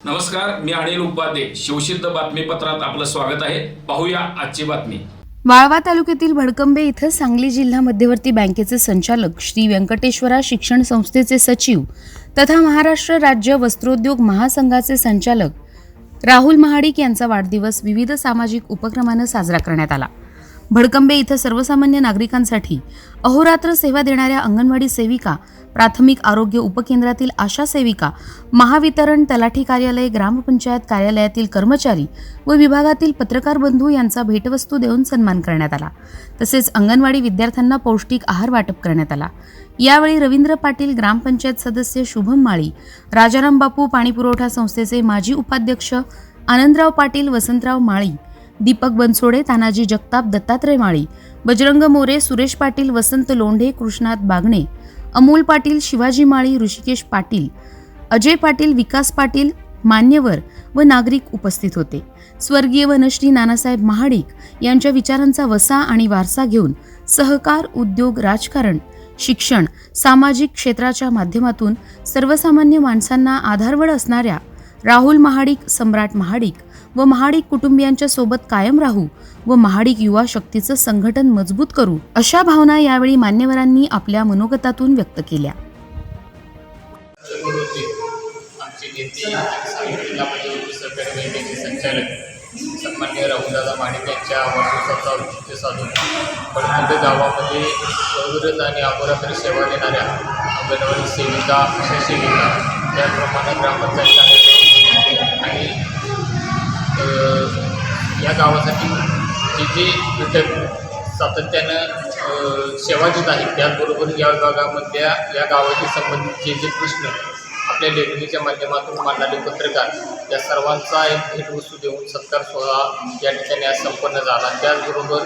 नमस्कार मी अनिल उपाध्ये. शिवसिद्ध बातमीपत्रात आपलं स्वागत आहे. पाहूया आजची बातमी. वाळवा तालुक्यातील भडकंबे इथं सांगली जिल्हा मध्यवर्ती बँकेचे संचालक श्री व्यंकटेश्वरा शिक्षण संस्थेचे सचिव तथा महाराष्ट्र राज्य वस्त्रोद्योग महासंघाचे संचालक राहुल महाडिक यांचा वाढदिवस विविध सामाजिक उपक्रमानं साजरा करण्यात आला. भडकंबे इथं सर्वसामान्य नागरिकांसाठी अहोरात्र सेवा देणाऱ्या अंगणवाडी सेविका प्राथमिक आरोग्य उपकेंद्रातील आशा सेविका महावितरण तलाठी कार्यालय ग्रामपंचायत कार्यालयातील कर्मचारी व विभागातील पत्रकार बंधू यांचा भेटवस्तू देऊन सन्मान करण्यात आला. तसेच अंगणवाडी विद्यार्थ्यांना पौष्टिक आहार वाटप करण्यात आला. यावेळी रवींद्र पाटील ग्रामपंचायत सदस्य शुभम माळी राजाराम बापू पाणीपुरवठा संस्थेचे माजी उपाध्यक्ष आनंदराव पाटील वसंतराव माळी दीपक बनसोडे तानाजी जगताप दत्तात्रय माळी बजरंग मोरे सुरेश पाटील वसंत लोंढे कृष्णात बागणे अमोल पाटील शिवाजी माळी ऋषिकेश पाटील अजय पाटील विकास पाटील मान्यवर व नागरिक उपस्थित होते. स्वर्गीय वनश्री नानासाहेब महाडिक यांच्या विचारांचा वसा आणि वारसा घेऊन सहकार उद्योग राजकारण शिक्षण सामाजिक क्षेत्राच्या माध्यमातून सर्वसामान्य माणसांना आधारवड असणाऱ्या राहुल महाडिक सम्राट महाडिक व महाडिक कुटुंबियांच्या सोबत कायम राहू व महाडिक युवा शक्तीचं संघटन मजबूत करू अशा भावना यावेळी मान्यवरांनी आपल्या मनोगतातून व्यक्त केल्या. सन्मान्य राहुलदादा माणिक यांच्या वाढदिवसाचा औचित्य साधून पडकुंडे गावामध्ये अविरत आणि अहोरात्री सेवा देणाऱ्या अंगणवाडी सेविका आशा सेविका त्याचप्रमाणे ग्रामपंचायत गावासाठी जे जे घटक सातत्यानं सेवा देत आहेत त्याचबरोबर या विभागामधल्या या गावाशी संबंधित जे जे प्रश्न आपल्या लेखणीच्या माध्यमातून मांडणारे पत्रकार या सर्वांचा एक भेटवस्तू देऊन सत्कार सोहळा या ठिकाणी आज संपन्न झाला. त्याचबरोबर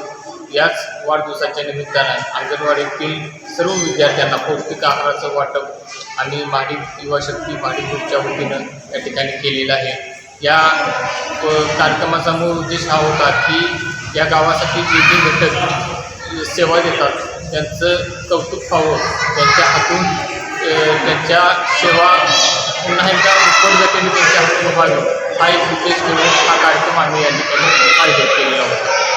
याच वाढदिवसाच्या निमित्तानं अंगणवाडीतील सर्व विद्यार्थ्यांना पौष्टिक आहाराचं वाटप आणि माडी युवा शक्ती माडिक ग्रुपच्या वतीनं या ठिकाणी केलेलं आहे. या कार्यक्रमाचा मूळ उद्देश हा होता की या गावासाठी जे जे घटक सेवा देतात त्यांचं कौतुक व्हावं त्यांच्या हातून त्यांच्या सेवा पुन्हा एकदा उत्पन्न त्यांच्या हातून व्हावी हा एक उद्देश घेऊन हा कार्यक्रम आम्ही या ठिकाणी आयोजित केलेला होता.